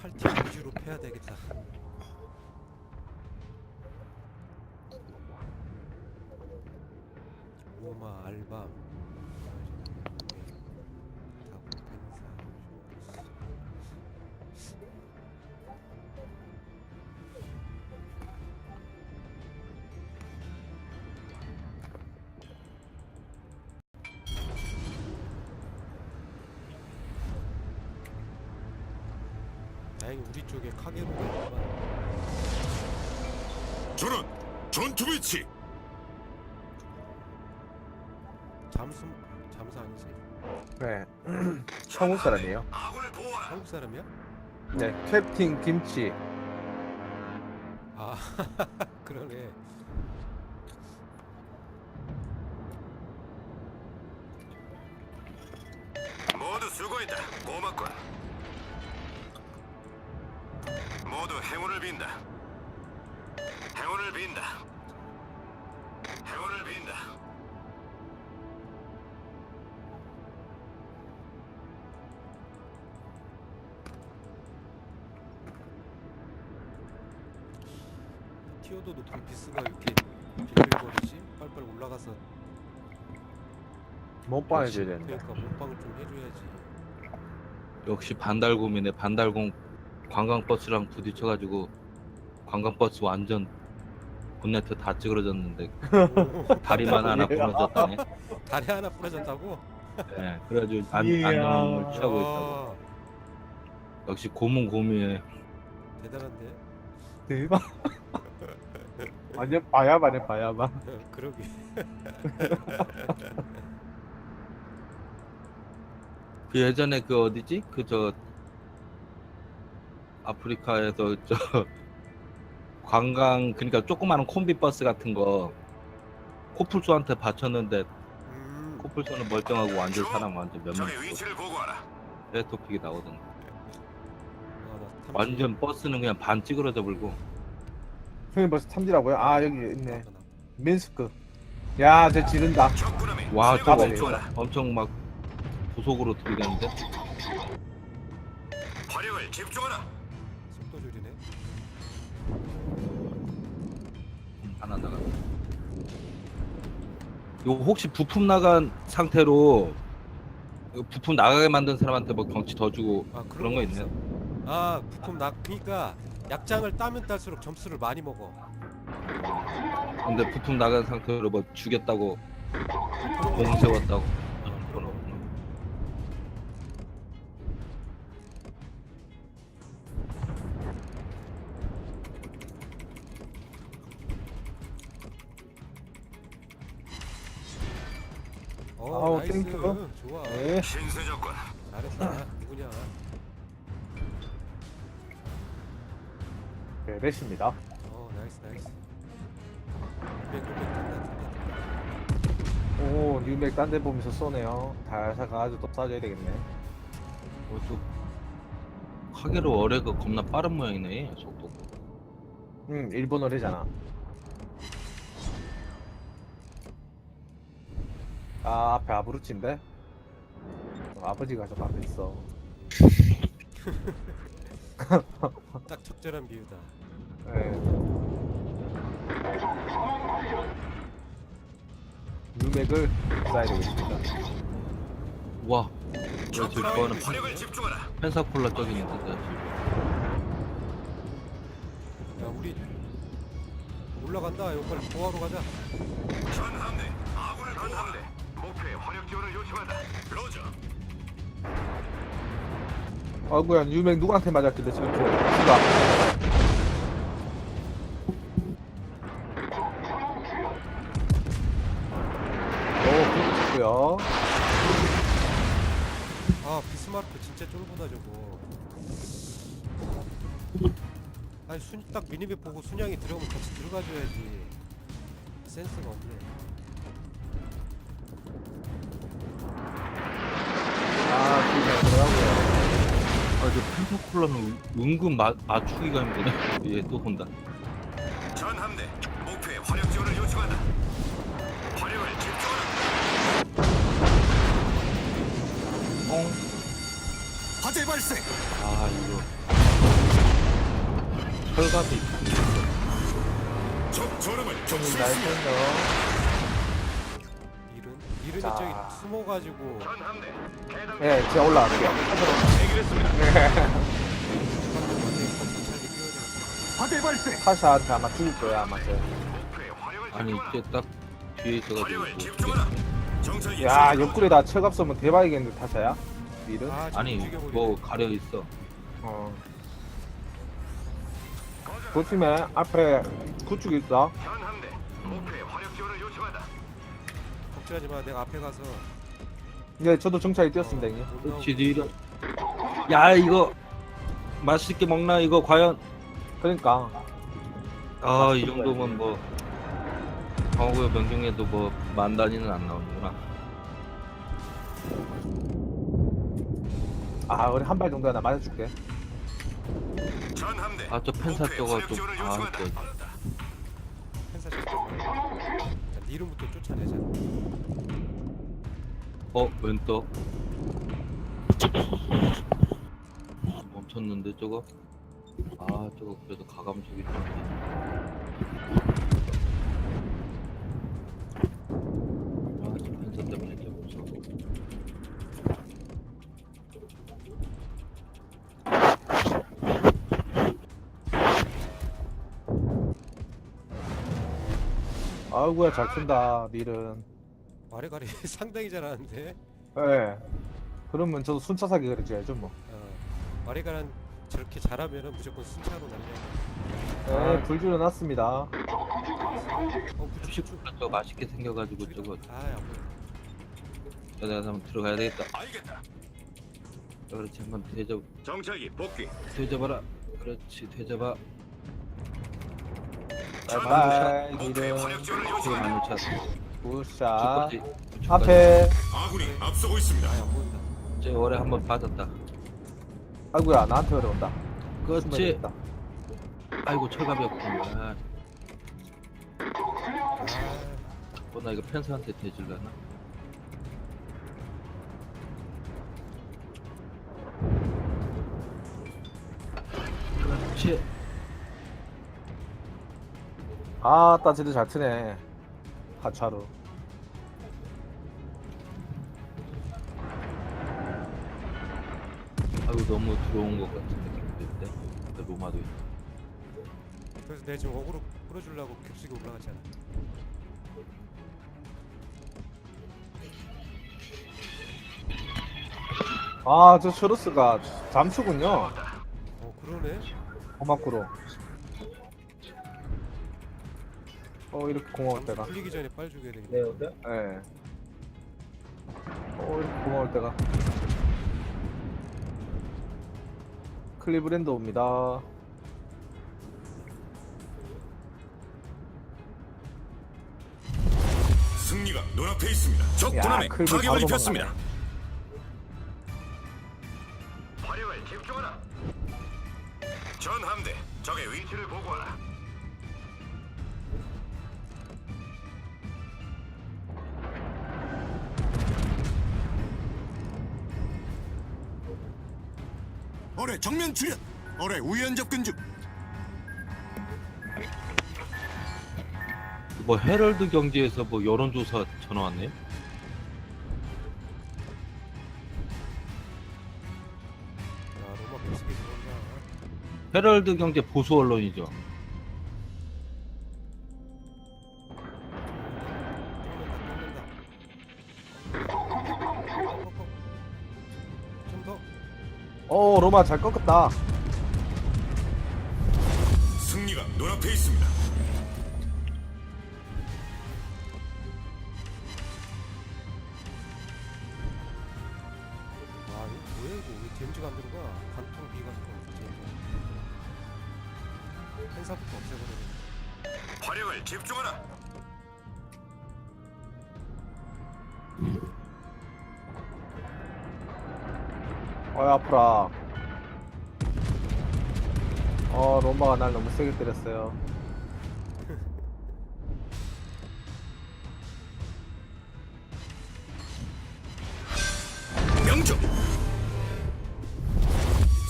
팔팀 위주로 패야 되겠다. 오마 알바 다행히 우리 쪽에 카게로가 있구만. 저는 전투 배치 잠수 잠수 아니지? 네. 한국 사람이에요. 아군을 보호하라 한국 사람이야? 네. 캡틴 김치. 아 그러네. 모두 수고했다 고맙군 모두 행운을 빈다 행운을 빈다 행운을 빈다 티오도 높은 비스가 이렇게 빌빌거리지? 빨빨 올라가서 몸빵 해줘야 되는데. 그러니까 몸빵을 좀 해줘야지. 역시 반달곰이네 반달곰 관광버스랑 부딪혀가지고 관광버스 완전 본네트 다 찌그러졌는데 다리만 하나 부러졌다네 다리 하나 부러졌다고? 네, 그래가지고 안, 이야. 안전을 취하고 있다고 아, 역시 곰은 곰이에요 대단한데? 대박. 완전 바야바네 바야바. 그러게. 그 예전에 그 어디지 그 저 아프리카에서 저 관광 그러니까 조그마한 콤비 버스 같은 거 코뿔소한테 바쳤는데 음, 코뿔소는 멀쩡하고 완전 사람 완전 몇명 적의 위치를 보고하라 레토픽이 나오던데 아, 완전 버스는 그냥 반 찌그러져 불고 형님 벌써 탐지라고요? 아 여기 있네. 나도. 민스크. 야, 쟤 지른다. 와 저거 아, 엄청. 엄청 막 부속으로 들이대는데 화력을 집중하라 하나 나가 요 혹시 부품 나간 상태로 이거 부품 나가게 만든 사람한테 뭐 경치 더 주고 아 그런 거. 있네 아 부품 나 그러니까 약장을 따면 딸수록 점수를 많이 먹어. 근데 부품 나간 상태로 뭐거 공. 세웠다고 적군 잘했다. 누구냐? 네, 렛입니다. 어, 나이스, 나이스. 600, 600 된다, 오, 뉴맥 딴 데 보면서 쏘네요. 달사 가가지고 또 쏴줘야 되겠네. 어, 또 카게로 어뢰가 겁나 빠른 모양이네 속도 응, 일본 어리잖아. 아, 앞에 아브루치인데? 어, 아버지가 저 앞에 있어. 딱 적절한 비유다. 네. 뉴맥을 쏴야 되겠습니다. 와 저, 저, 저거는 화력을 집중하라 펜사콜라 저기 있는데 야, 우리 올라간다. 이거 빨리 보하러 가자. 전함대 아군을 전함대 목표에 화력 지원을 요청한다 로저 아이고야, 뉴맥 누구한테 맞았길래 저렇게 수가. 오, 그렇고요. 아, 비스마르크 진짜 쫄보다 저거. 아니 순, 딱 미니맵 보고 순양이 들어오면 같이 들어가줘야지. 센스가 없네. 아, 그냥 들어가고요. 아 저 펜사콜라는 은근 마, 맞추기가 힘드네. 얘 또 본다. 전 함대 목표에 화력 지원을 요청한다. 화력을 집중하라. 어? 화재 발생. 아 이거. 철갑이 적 저름을 날 격수했습니다. 텐더. 일은 자. 저기 숨어가지고 예, 제가 올라갈게요. 돼. 타샤한테 아마 죽을 거야, 아마 화력을 아니. 이제 딱 뒤에 있어가지고. 어떻게- 야, 옆구리에다 철갑 쏘면 대박이겠는데, 타샤야? 일은? 아, 아니. 뭐 가려 있어 어. 그 팀에 앞에 구축 있어. 걱정하지 마. 내가 앞에 가서 이제 저도 정찰이 뛰었습니다, 형님. 못 그렇지. 이런 야 이거 맛있게 먹나 이거 과연 그러니까. 아 이 정도면 뭐 강호구의 명중에도 뭐 만 단위는 안 나오는구나 아, 우리 한 발 정도 하나 맞아줄게. 전 함대 아저 펜사 목표에 저거 화력 지원을 요청한다. 좀아저 펜사 쳤어. 이름부터 쫓아내자. 어? 왼떡 멈췄는데 저거? 아 저거 그래도 가감속이 아 아이고야, 잘 쏜다, 밀은. 아래가리 상당히 잘하는데. 예. 그러면 저도 순차 사기 그래줘야죠, 뭐. 어. 아래가란 저렇게 잘하면은 무조건 순차로 날려야 돼. 네, 불 줄여 놨습니다. 어, 부축 부축. 식구가 저 맛있게 생겨가지고 저거 아, 안 보여. 내가 한번 들어가야 되겠다 알겠다. 그렇지 한번 대접 정찰기 복귀. 되잡아라 그렇지 되잡아 화력 지원을 지금. 안차 굿샷. 우측까지 앞에. 아군이 앞서고 있습니다. 아. 제 오래 한번 빠졌다 아이고야, 나한테 어려운다. 그렇지 숨어야겠다. 아이고 철갑이 없구나 아, 어, 나 이거 펜스한테 대질라나 그렇지 아, 따지도 잘 트네. 하차로. 아이고 너무 들어온 것 같은 느낌 들때 로마도 있고 그래서 내가 지금 어그로 끌어주려고 격식이 올라갔잖아. 아, 저 슈루스가 잠수군요. 어, 그러네. 고맙구로. 어, 이렇게 고마울 때가. 풀리기 전에 빨리 죽여야 되겠네. 네, 어때? 예. 어, 이렇게 고마울 때가. 클리브랜드 옵니다. 승리가 눈앞에 있습니다. 적 야, 군함에 타격을 입혔습니다. 화력을 집중하라. 전 함대 적의 위치를 보고하라. 어뢰 정면 출현. 어뢰 우연 접근 중. 뭐 헤럴드 경제에서 뭐 여론조사 전화 왔네 야, 로마 격식이 들어온다. 헤럴드 경제 보수 언론이죠 로마 잘 꺾었다. 승리가 눈앞에 있습니다. 와, 이거 뭐야 이거? 왜 DMZ가 안 들어가? 관통 관통 DMZ. 행사부터 없애버리네. 화력을 집중하라. 어이, 아프라. 어, 로마가 날 너무 세게 때렸어요. 명중.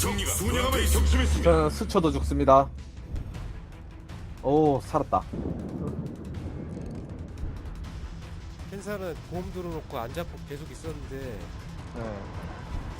승리가 눈앞에 격심했습니다. 저는 스쳐도 죽습니다. 오 살았다 펜사는 보험 들어놓고 안 잡고 계속 있었는데 네.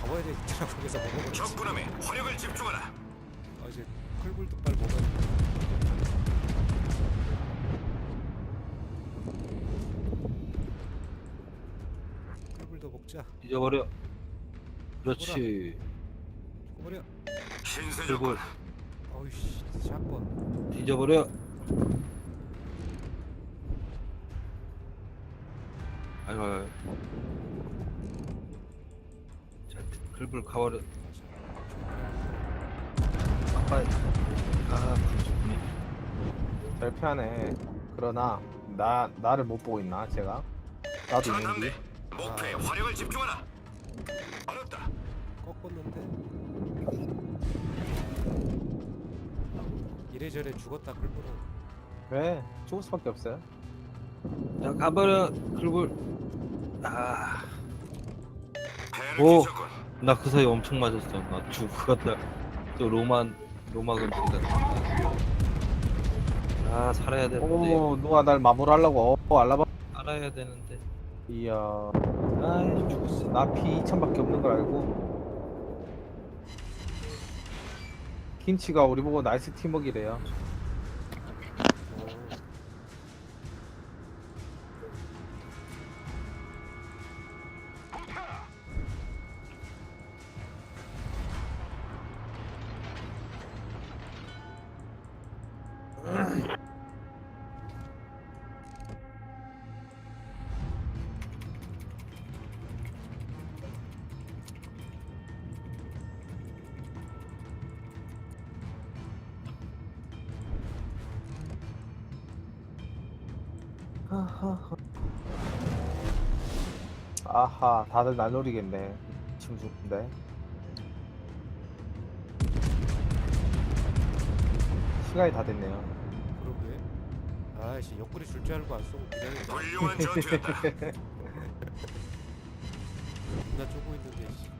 잡아야 되겠더라고 그래서 먹어버렸지 적군함에 화력을 집중하라. 아 이제 빨리 먹어야 돼 클불도 먹자 잊어버려. 그렇지. 버려 신세 적군. 어이씨 샷건 잊어버려. 아이고. 아이고. 자, 가버려. 아빠. 아. 잘 피하네 그러나 나 나를 못 보고 있나 제가 나도 있는지 목표에 화력을 집중하라. 알았다. 꺾었는데 이래저래 죽었다 클불은 왜 죽을 수밖에 없어요 자, 가버려. 글불. 아, 오. 나 그 사이 엄청 맞았어. 나 죽었다. 또 로만, 로마 금지다. 아, 살아야 되는데. 오 누가 날 마무리하려고 어 알라바 살아야 되는데. 이야 아이, 죽었어. 나 피 2천밖에 없는 걸 알고 김치가 우리 보고 나이스 팀워크이래요 아하 다들 날 노리겠네. 지금 죽는데. 시간이 다 됐네요. 그러게. 아이씨 옆구리 줄 줄 알고 안 쏘고 기다렸다. 훌륭한 전투였다. 존나 쪼고 있는데 씨.